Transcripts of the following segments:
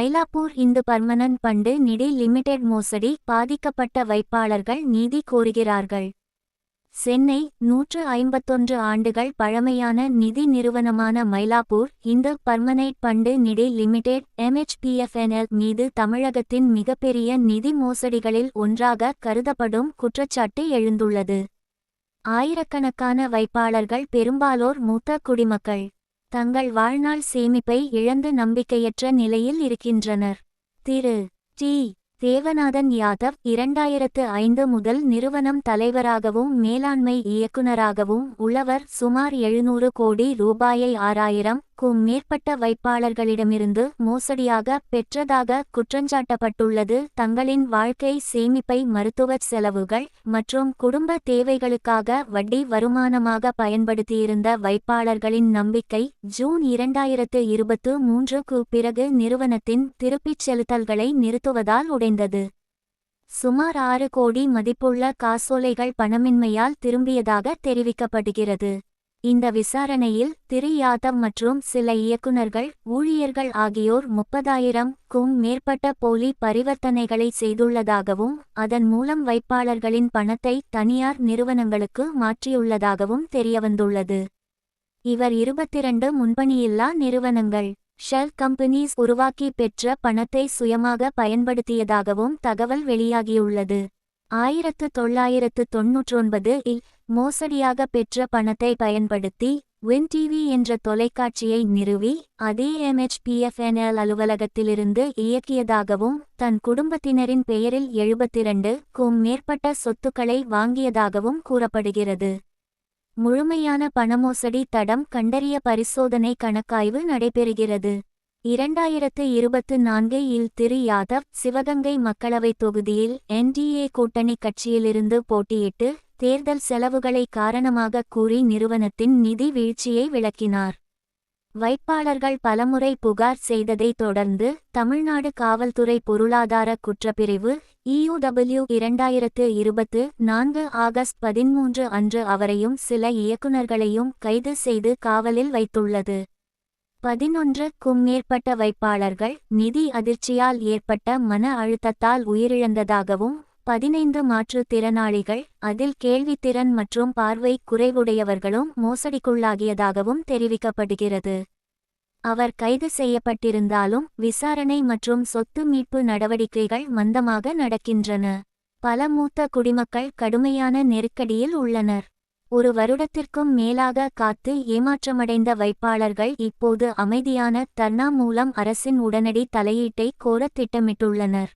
மயிலாப்பூர் இந்து பர்மனன் பண்டு நிதி லிமிடெட் மோசடி பாதிக்கப்பட்ட வைப்பாளர்கள் நீதி கோருகிறார்கள். சென்னை நூற்று ஐம்பத்தொன்று ஆண்டுகள் பழமையான நிதி நிறுவனமான மயிலாப்பூர் இந்து பர்மனைட் பண்டு நிதி லிமிடெட் எம்ஹெச்பிஎஃப்என்எல் மீது தமிழகத்தின் மிகப்பெரிய நிதி மோசடிகளில் ஒன்றாக கருதப்படும் குற்றச்சாட்டு எழுந்துள்ளது. ஆயிரக்கணக்கான வைப்பாளர்கள் பெரும்பாலோர் மூத்த குடிமக்கள். தங்கள் வாழ்நாள் சேமிப்பை இழந்து நம்பிக்கையற்ற நிலையில் இருக்கின்றனர். திரு. டி. தேவநாதன் யாதவ் இரண்டாயிரத்து ஐந்து முதல் நிறுவனம் தலைவராகவும் மேலாண்மை இயக்குநராகவும் உள்ளவர். சுமார் எழுநூறு கோடி ரூபாயை ஆறாயிரம் க்கும் மேற்பட்ட வைப்பாளர்களிடமிருந்து மோசடியாக பெற்றதாக குற்றஞ்சாட்டப்பட்டுள்ளது. தங்களின் வாழ்க்கை சேமிப்பை மருத்துவ செலவுகள் மற்றும் குடும்ப தேவைகளுக்காக வட்டி வருமானமாக பயன்படுத்தியிருந்த வைப்பாளர்களின் நம்பிக்கை ஜூன் இரண்டாயிரத்து இருபத்து மூன்றுக்கு பிறகு நிறுவனத்தின் திருப்பிச் செலுத்தல்களை நிறுத்துவதால் உடைந்தது. சுமார் ஆறு கோடி மதிப்புள்ள காசோலைகள் பணமின்மையால் திரும்பியதாக தெரிவிக்கப்படுகிறது. இந்த விசாரணையில் திரு. யாதவ் மற்றும் சில இயக்குநர்கள் ஊழியர்கள் ஆகியோர் முப்பதாயிரம் க்கும் மேற்பட்ட போலி பரிவர்த்தனைகளை செய்துள்ளதாகவும் அதன் மூலம் வைப்பாளர்களின் பணத்தை தனியார் நிறுவனங்களுக்கு மாற்றியுள்ளதாகவும் தெரியவந்துள்ளது. இவர் இருபத்திரண்டு முன்பணியில்லா நிறுவனங்கள் ஷெல் கம்பெனிஸ் உருவாக்கி பெற்ற பணத்தை சுயமாக பயன்படுத்தியதாகவும் தகவல் வெளியாகியுள்ளது. ஆயிரத்து தொள்ளாயிரத்து தொன்னூற்றொன்பது இல் மோசடியாக பெற்ற பணத்தை பயன்படுத்தி வின் டிவி என்ற தொலைக்காட்சியை நிறுவி அதே எம்ஹெச்பிஎஃப்என்எல் அலுவலகத்திலிருந்து இயக்கியதாகவும் தன் குடும்பத்தினரின் பெயரில் எழுபத்திரண்டு க்கும் மேற்பட்ட சொத்துக்களை வாங்கியதாகவும் கூறப்படுகிறது. முழுமையான பணமோசடி தடம் கண்டறிய பரிசோதனை கணக்காய்வு நடைபெறுகிறது. இரண்டாயிரத்து இருபத்து நான்கு இல் திரு. யாதவ் சிவகங்கை மக்களவைத் தொகுதியில் என்டிஏ கூட்டணி கட்சியிலிருந்து போட்டியிட்டு தேர்தல் செலவுகளை காரணமாக கூறி நிறுவனத்தின் நிதி வீழ்ச்சியை விளக்கினார். வைப்பாளர்கள் பலமுறை புகார் செய்ததைத் தொடர்ந்து தமிழ்நாடு காவல்துறை பொருளாதார குற்றப்பிரிவு இயுடபிள்யூ இரண்டாயிரத்து இருபத்து நான்கு ஆகஸ்ட் பதிமூன்று அன்று அவரையும் சில இயக்குநர்களையும் கைது செய்து காவலில் வைத்துள்ளது. பதினொன்றுக்கும் மேற்பட்ட வைப்பாளர்கள் நிதி அதிர்ச்சியால் ஏற்பட்ட மன அழுத்தத்தால் உயிரிழந்ததாகவும் பதினைந்து மாற்றுத்திறனாளிகள் அதில் கேள்வித்திறன் மற்றும் பார்வை குறைவுடையவர்களும் மோசடிக்குள்ளாகியதாகவும் தெரிவிக்கப்படுகிறது. அவர் கைது செய்யப்பட்டிருந்தாலும் விசாரணை மற்றும் சொத்து மீட்பு நடவடிக்கைகள் மந்தமாக நடக்கின்றன. பல மூத்த குடிமக்கள் கடுமையான நெருக்கடியில் உள்ளனர். ஒரு வருடத்திற்கும் மேலாக காத்து ஏமாற்றமடைந்த வைப்பாளர்கள் இப்போது அமைதியான தர்ணா மூலம் அரசின் உடனடி தலையீட்டை கோர திட்டமிட்டுள்ளனர்.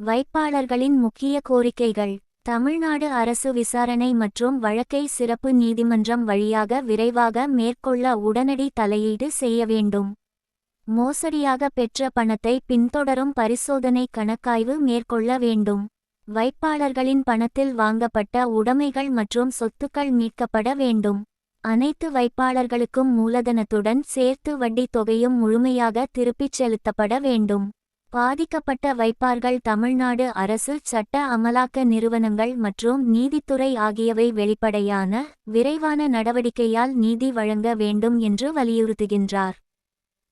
வைப்பாளர்களின் முக்கிய கோரிக்கைகள் தமிழ்நாடு அரசு விசாரணை மற்றும் வழக்கை சிறப்பு நீதிமன்றம் வழியாக விரைவாக மேற்கொள்ள உடனடி தலையீடு செய்ய வேண்டும். மோசடியாக பெற்ற பணத்தை பின்தொடரும் பரிசோதனை கணக்காய்வு மேற்கொள்ள வேண்டும். வைப்பாளர்களின் பணத்தில் வாங்கப்பட்ட உடைமைகள் மற்றும் சொத்துக்கள் மீட்கப்பட வேண்டும். அனைத்து வைப்பாளர்களுக்கும் மூலதனத்துடன் சேர்த்து வட்டி தொகையும் முழுமையாக திருப்பிச் செலுத்தப்பட வேண்டும். பாதிக்கப்பட்ட வைப்பார்கள் தமிழ்நாடு அரசு சட்ட அமலாக்க நிறுவனங்கள் மற்றும் நீதித்துறை ஆகியவை வெளிப்படையான விரைவான நடவடிக்கையால் நீதி வழங்க வேண்டும் என்று வலியுறுத்துகின்றார்.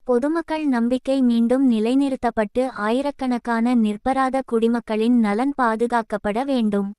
பொதுமக்கள் நம்பிக்கை மீண்டும் நிலைநிறுத்தப்பட்டு ஆயிரக்கணக்கான நிர்பராத குடிமக்களின் நலன் பாதுகாக்கப்பட வேண்டும்.